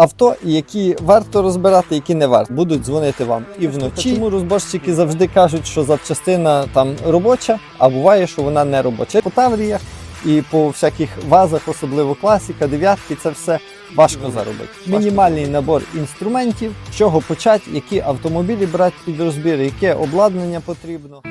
авто, які варто розбирати, які не варто. Будуть дзвонити вам і вночі. Тому розборщики завжди кажуть, що запчастина там робоча, а буває, що вона не робоча. По Тавріях і по всяких вазах, особливо класіка, дев'ятки, це все важко заробити. Мінімальний набор інструментів, з чого почати, які автомобілі брати під розбір, яке обладнання потрібно.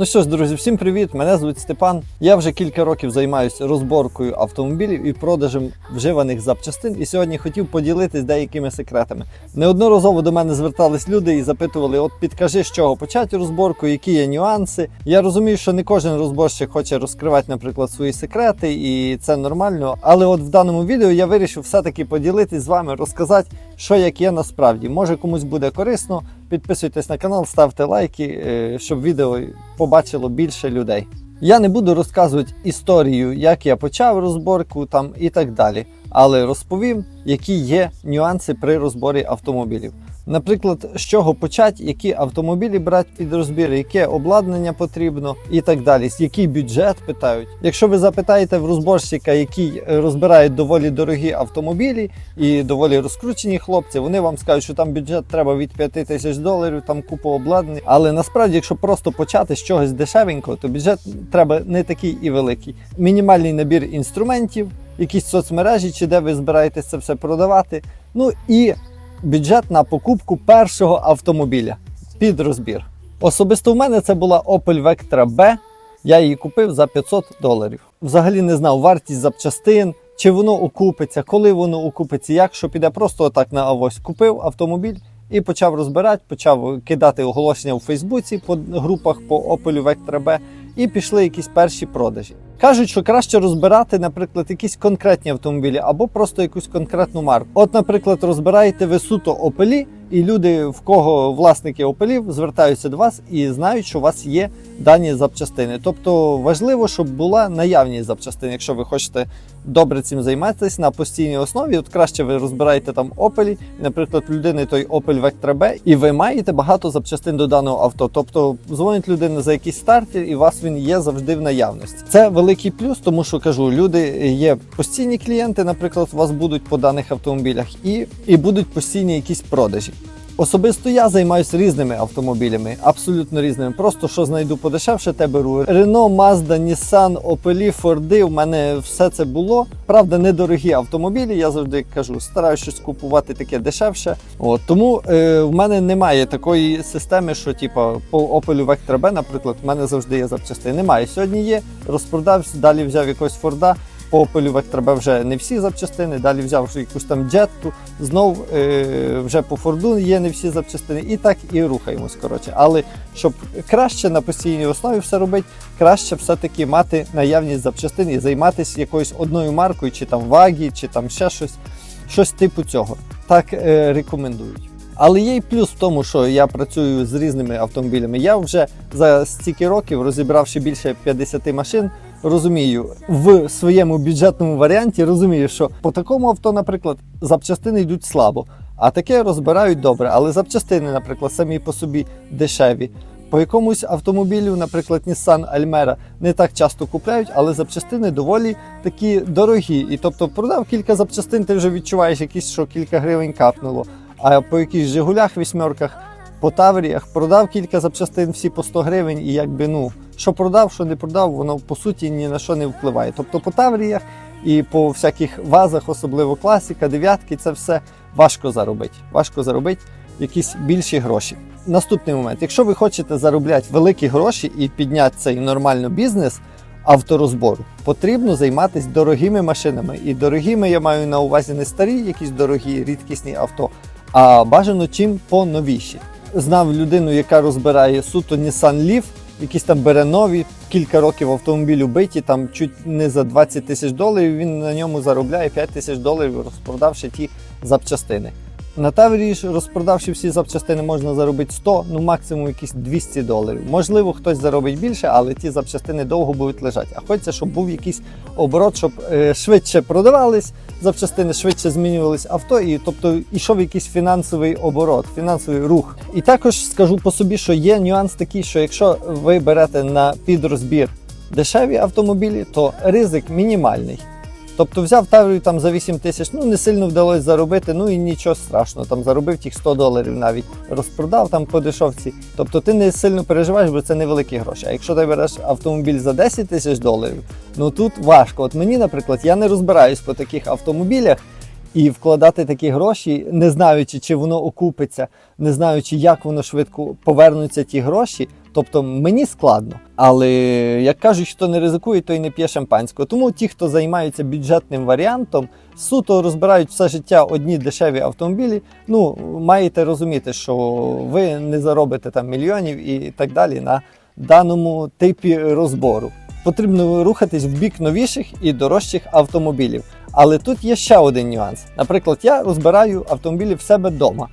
Ну що ж, друзі, всім привіт! Мене звуть Степан. Я вже кілька років займаюся розборкою автомобілів і продажем вживаних запчастин. І сьогодні хотів поділитись деякими секретами. Неодноразово до мене звертались люди і запитували: от підкажи, з чого почати розборку, які є нюанси. Я розумію, що не кожен розборщик хоче розкривати, наприклад, свої секрети, і це нормально. Але от в даному відео я вирішив все-таки поділитись з вами, розказати, що як є насправді. Може комусь буде корисно. Підписуйтесь на канал, ставте лайки, е, щоб відео побачило більше людей. Я не буду розказувати історію, як я почав розборку там і так далі, але розповім, які є нюанси при розборі автомобілів. Наприклад, з чого почати, які автомобілі брати під розбір, яке обладнання потрібно і так далі. Який бюджет питають. Якщо ви запитаєте в розборщика, який е, розбирає доволі дорогі автомобілі і доволі розкручені хлопці, вони вам скажуть, що там бюджет треба від 5 тисяч доларів, там купу обладнання. Але насправді, якщо просто почати з чогось дешевенького, то бюджет треба не такий і великий. Мінімальний набір інструментів, якісь соцмережі, чи де ви збираєтесь це все продавати. Ну і бюджет на покупку першого автомобіля під розбір. Особисто в мене це була Opel Vectra B. Я її купив за 500 доларів. Взагалі не знав вартість запчастин, чи воно окупиться, коли воно окупиться, як що піде. Просто отак на авось купив автомобіль і почав розбирати, почав кидати оголошення у Фейсбуці по групах по Opel Vectra B і пішли якісь перші продажі. Кажуть, що краще розбирати, наприклад, якісь конкретні автомобілі або просто якусь конкретну марку. От, наприклад, розбираєте ви суто опелі, і люди, в кого власники опелів, звертаються до вас і знають, що у вас є дані запчастини. Тобто важливо, щоб була наявність запчастин. Якщо ви хочете добре цим займатися на постійній основі, от краще ви розбираєте там опелі, наприклад, людини той Opel Vectra B, і ви маєте багато запчастин до даного авто. Тобто дзвонить людина за якийсь стартер, і у вас він є завжди в наявності. Це великий плюс, тому що кажу, люди є постійні клієнти, наприклад, у вас будуть по даних автомобілях, і, і будуть постійні якісь продажі. Особисто я займаюся різними автомобілями, абсолютно різними. Просто що знайду подешевше, те беру. Renault, Mazda, Nissan, Opel, Ford, у мене все це було. Правда, недорогі автомобілі. Я завжди кажу, стараюся щось купувати таке дешевше. От тому е, в мене немає такої системи, що типа по Opel Vectra B, наприклад, в мене завжди є запчастини. Немає. Сьогодні є, розпродався, далі взяв якогось Форда. По Opel Vectra B вже не всі запчастини, далі взяв вже якусь там джетту, знов е, вже по Форду є не всі запчастини, і так і рухаємось. Коротше. Але щоб краще на постійній основі все робити, краще все-таки мати наявність запчастин і займатися якоюсь одною маркою, чи там вагі, чи там ще щось, щось типу цього. Так е, рекомендують. Але є й плюс в тому, що я працюю з різними автомобілями. Я вже за стільки років, розібравши більше 50 машин, розумію в своєму бюджетному варіанті, розумію, що по такому авто, наприклад, запчастини йдуть слабо, а таке розбирають добре. Але запчастини, наприклад, самі по собі дешеві. По якомусь автомобілю, наприклад, Nissan Almera, не так часто купляють, але запчастини доволі такі дорогі. І тобто продав кілька запчастин, ти вже відчуваєш якісь, що кілька гривень капнуло. А по якихось Жигулях, вісьмерках, по Тавріях продав кілька запчастин всі по 100 гривень, і якби ну що продав, що не продав, воно по суті ні на що не впливає. Тобто по Тавріях і по всяких вазах, особливо класіка, дев'ятки, це все важко заробити. Важко заробити якісь більші гроші. Наступний момент: якщо ви хочете заробляти великі гроші і підняти цей нормально бізнес авторозбору, потрібно займатися дорогими машинами. І дорогими я маю на увазі не старі, якісь дорогі, рідкісні авто, а бажано чим поновіші. Знав людину, яка розбирає суто Nissan Leaf, якісь там бере нові, кілька років автомобілю биті, там чуть не за 20 тисяч доларів. Він на ньому заробляє 5 тисяч доларів, розпродавши ті запчастини. На Таврії ж, розпродавши всі запчастини, можна заробити 100, ну максимум якісь 200 доларів. Можливо, хтось заробить більше, але ті запчастини довго будуть лежати. А хочеться, щоб був якийсь оборот, щоб е, швидше продавались запчастини, швидше змінювались авто, і тобто ішов якийсь фінансовий оборот, фінансовий рух. І також скажу по собі, що є нюанс такий, що якщо ви берете на підрозбір дешеві автомобілі, то ризик мінімальний. Тобто взяв таврію там за 8 тисяч, ну не сильно вдалося заробити, ну і нічого страшного. Там заробив тих 100 доларів навіть розпродав там по дешевці. Тобто ти не сильно переживаєш, бо це невеликі гроші. А якщо ти береш автомобіль за 10 тисяч доларів, ну тут важко. От мені, наприклад, я не розбираюсь по таких автомобілях. І вкладати такі гроші, не знаючи, чи воно окупиться, не знаючи, як воно швидко повернуться ті гроші. Тобто мені складно. Але як кажуть, хто не ризикує, той не п'є шампанського. Тому ті, хто займаються бюджетним варіантом, суто розбирають все життя одні дешеві автомобілі. Ну маєте розуміти, що ви не заробите там мільйонів і так далі на даному типі розбору. Потрібно рухатись в бік новіших і дорожчих автомобілів. Але тут є ще один нюанс. Наприклад, я розбираю автомобілі в себе вдома.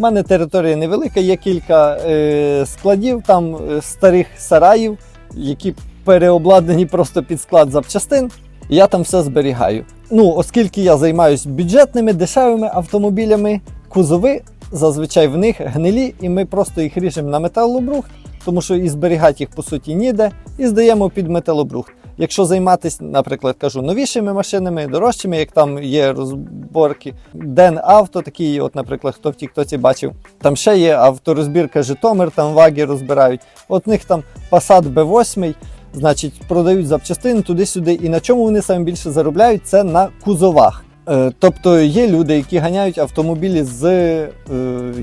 У мене територія невелика, є кілька е, складів, там е, старих сараїв, які переобладнані просто під склад запчастин. Я там все зберігаю. Ну, оскільки я займаюся бюджетними дешевими автомобілями, кузови зазвичай в них гнилі, і ми просто їх ріжемо на металобрухт, тому що і зберігати їх по суті ніде, і здаємо під металобрухт. Якщо займатися, наприклад, кажу, новішими машинами, дорожчими, як там є розборки, Ден Авто, такий, от, наприклад, хто в Тіктоці бачив, там ще є авторозбірка Житомир, там ваги розбирають. От них там Passat B8, значить, продають запчастини туди-сюди. І на чому вони саме більше заробляють, це на кузовах. Е, Тобто є люди, які ганяють автомобілі з е,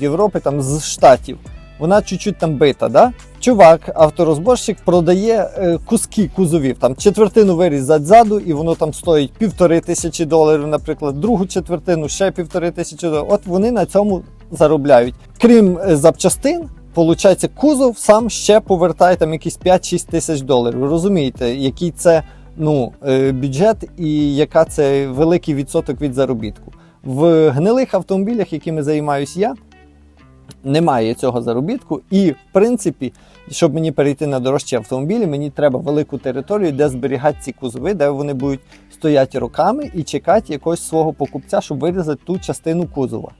Європи, там з Штатів. Вона чуть-чуть там бита, да? Чувак, авторозборщик, продає е, куски кузовів, там четвертину вирізать ззаду, і воно там стоїть півтори тисячі доларів, наприклад, другу четвертину ще півтори тисячі доларів. От вони на цьому заробляють. Крім е, запчастин, Получається, кузов сам ще повертає там якісь 5-6 тисяч доларів. Ви розумієте, який це ну, е, бюджет і яка це великий відсоток від заробітку. В гнилих автомобілях, якими займаюся я, немає цього заробітку. І, в принципі, щоб мені перейти на дорожчі автомобілі, мені треба велику територію, де зберігати ці кузови, де вони будуть стояти роками і чекати якогось свого покупця, щоб вирізати ту частину кузова.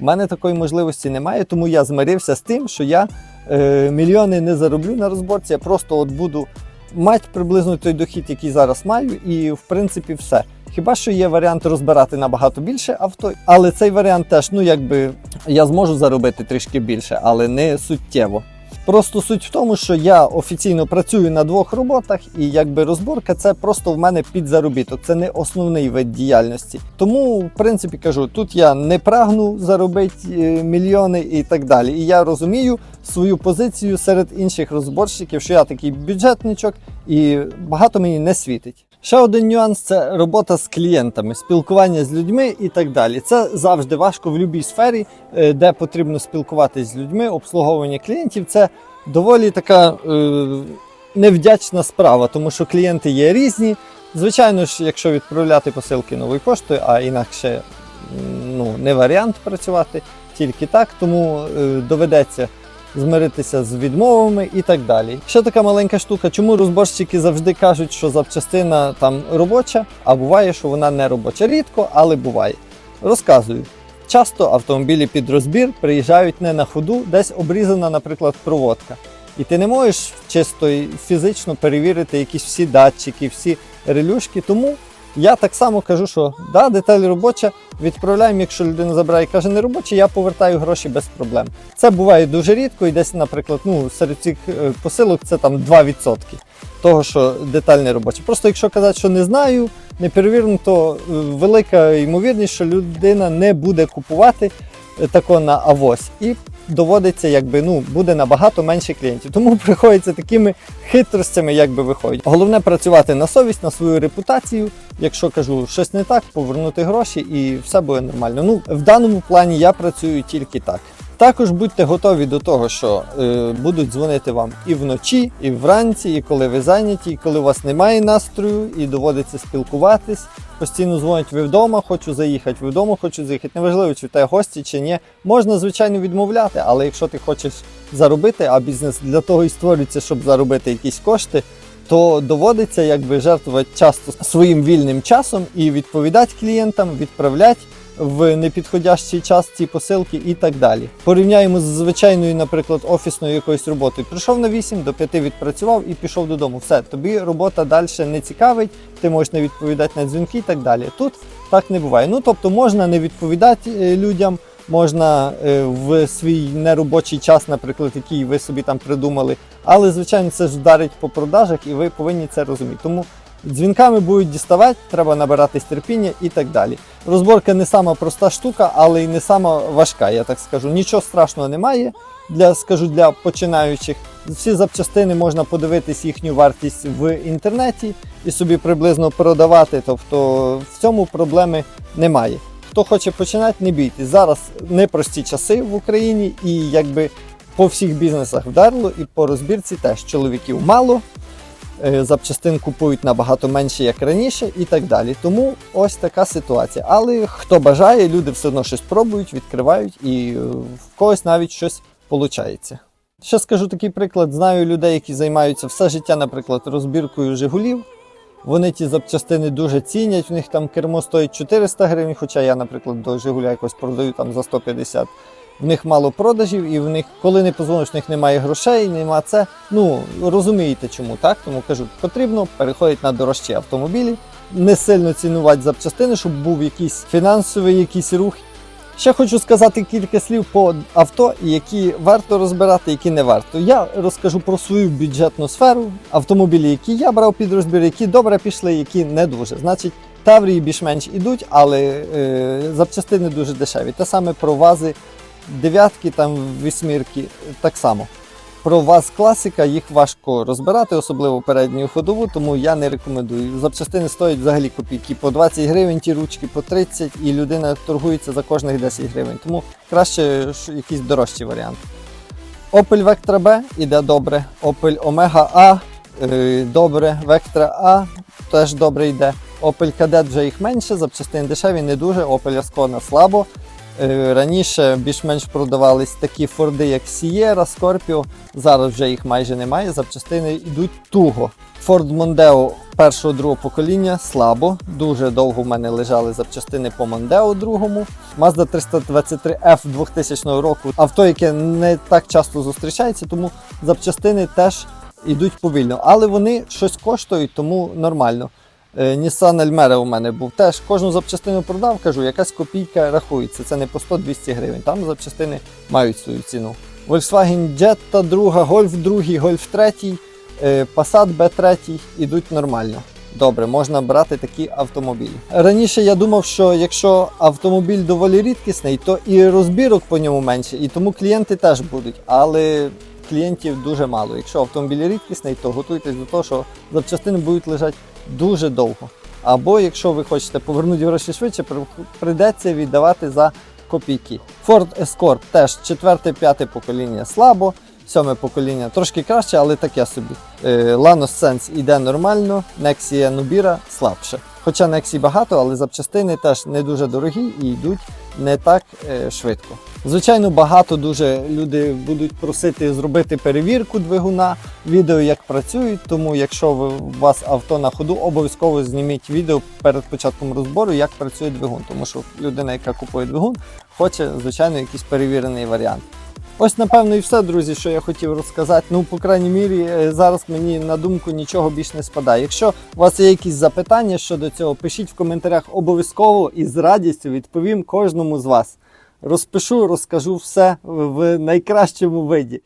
У мене такої можливості немає, тому я змирився з тим, що я е, мільйони не зароблю на розборці, я просто от буду мати приблизно той дохід, який зараз маю, і в принципі все. Хіба що є варіант розбирати набагато більше авто, але цей варіант теж, ну якби я зможу заробити трішки більше, але не суттєво. Просто суть в тому, що я офіційно працюю на двох роботах, і якби розборка це просто в мене під заробіток, це не основний вид діяльності. Тому, в принципі, кажу, тут я не прагну заробити е, мільйони і так далі. І я розумію свою позицію серед інших розборщиків, що я такий бюджетничок і багато мені не світить. Ще один нюанс це робота з клієнтами, спілкування з людьми і так далі. Це завжди важко в будь-якій сфері, е, де потрібно спілкуватися з людьми, обслуговування клієнтів. Це доволі така е, невдячна справа, тому що клієнти є різні. Звичайно ж, якщо відправляти посилки новою поштою, а інакше ну, не варіант працювати тільки так, тому е, доведеться змиритися з відмовами і так далі. Ще така маленька штука, чому розборщики завжди кажуть, що запчастина там робоча, а буває, що вона не робоча. Рідко, але буває. Розказую. Часто автомобілі під розбір приїжджають не на ходу, десь обрізана, наприклад, проводка. І ти не можеш чисто фізично перевірити якісь всі датчики, всі релюшки. Тому я так само кажу, що да, деталь робоча, відправляємо, якщо людина забирає і каже не робоча, я повертаю гроші без проблем. Це буває дуже рідко, і десь, наприклад, ну, серед цих е, посилок це там 2% того, що деталь не робоча. Просто якщо казати, що не знаю, не перевірено, то е, велика ймовірність, що людина не буде купувати е, тако на авось. І доводиться, якби ну буде набагато менше клієнтів. Тому приходиться такими хитростями, якби виходить. Головне працювати на совість, на свою репутацію. Якщо кажу щось не так, повернути гроші і все буде нормально. Ну в даному плані я працюю тільки так. Також будьте готові до того, що е, будуть дзвонити вам і вночі, і вранці, і коли ви зайняті, і коли у вас немає настрою, і доводиться спілкуватись. Постійно дзвонять ви вдома, хочу заїхати, ви вдома хочу заїхати. Неважливо, чи в тебе гості чи ні. Можна, звичайно, відмовляти, але якщо ти хочеш заробити, а бізнес для того і створюється, щоб заробити якісь кошти, то доводиться якби жертвувати часто своїм вільним часом і відповідати клієнтам, відправляти в непідходящий час ці посилки і так далі. Порівняємо з звичайною, наприклад, офісною якоюсь роботою. Прийшов на 8, до 5 відпрацював і пішов додому. Все, тобі робота далі не цікавить, ти можеш не відповідати на дзвінки і так далі. Тут так не буває. Ну тобто можна не відповідати е, людям. Можна е, в свій неробочий час, наприклад, який ви собі там придумали, але звичайно це ж вдарить по продажах, і ви повинні це розуміти. Тому дзвінками будуть діставати, треба набиратись терпіння і так далі. Розборка не сама проста штука, але й не сама важка, я так скажу. Нічого страшного немає для, скажу, для починаючих. Всі запчастини можна подивитись їхню вартість в інтернеті і собі приблизно продавати. Тобто в цьому проблеми немає. Хто хоче починати, не бійтесь. Зараз непрості часи в Україні, і якби по всіх бізнесах вдарило, і по розбірці теж чоловіків мало. Е, Запчастин купують набагато менше, як раніше, і так далі. Тому ось така ситуація. Але хто бажає, люди все одно щось пробують, відкривають, і е, в когось навіть щось виходить. Ще скажу такий приклад: знаю людей, які займаються все життя, наприклад, розбіркою Жигулів. Вони ті запчастини дуже цінять. В них там кермо стоїть 400 гривень, хоча я, наприклад, до Жигуля якось продаю там за 150. В них мало продажів, і в них, коли не позвониш, в них немає грошей, нема це. Ну розумієте чому, так? Тому кажу, потрібно переходити на дорожчі автомобілі, не сильно цінувати запчастини, щоб був якийсь фінансовий якийсь рух. Ще хочу сказати кілька слів по авто, які варто розбирати, які не варто. Я розкажу про свою бюджетну сферу, автомобілі, які я брав під розбір, які добре пішли, які не дуже. Значить, Таврії більш-менш ідуть, але е, запчастини дуже дешеві. Те саме про вази дев'ятки, там вісьмірки, так само. Про ВАЗ класика їх важко розбирати, особливо передню ходову, тому я не рекомендую. Запчастини стоять взагалі копійки по 20 гривень, ті ручки по 30, і людина торгується за кожних 10 гривень. Тому краще якийсь дорожчий варіант. Opel Vectra B іде добре. Opel Omega A е, добре. Vectra A теж добре йде. Opel Kadett вже їх менше, запчастини дешеві, не дуже. Opel Ascona слабо. Е, Раніше більш-менш продавались такі форди, як Sierra, Scorpio. Зараз вже їх майже немає. Запчастини йдуть туго. Ford Mondeo першого другого покоління слабо. Дуже довго в мене лежали запчастини по Mondeo другому. Mazda 323 F 2000 року. Авто, яке не так часто зустрічається, тому запчастини теж йдуть повільно. Але вони щось коштують, тому нормально. Е, Nissan Almera у мене був теж. Кожну запчастину продав, кажу, якась копійка рахується. Це не по 100-200 гривень. Там запчастини мають свою ціну. Volkswagen Jetta 2, Golf 2, Golf 3, е, Passat B3 ідуть нормально. Добре, можна брати такі автомобілі. Раніше я думав, що якщо автомобіль доволі рідкісний, то і розбірок по ньому менше, і тому клієнти теж будуть. Але клієнтів дуже мало. Якщо автомобіль рідкісний, то готуйтесь до того, що запчастини будуть лежати дуже довго. Або якщо ви хочете повернути гроші швидше, при- прийдеться віддавати за копійки. Ford Escort теж четверте, п'яте покоління слабо, сьоме покоління трошки краще, але таке собі. Е, Lanos Sense йде нормально, Nexia Nubira слабше. Хоча Nexi багато, але запчастини теж не дуже дорогі і йдуть не так е, швидко. Звичайно, багато дуже люди будуть просити зробити перевірку двигуна, відео як працюють. Тому, якщо ви, у вас авто на ходу, обов'язково зніміть відео перед початком розбору, як працює двигун. Тому що людина, яка купує двигун, хоче, звичайно, якийсь перевірений варіант. Ось, напевно, і все, друзі, що я хотів розказати. Ну, по крайній мірі, е, зараз мені на думку нічого більш не спадає. Якщо у вас є якісь запитання щодо цього, пишіть в коментарях обов'язково і з радістю відповім кожному з вас. Розпишу, розкажу все в найкращому виді.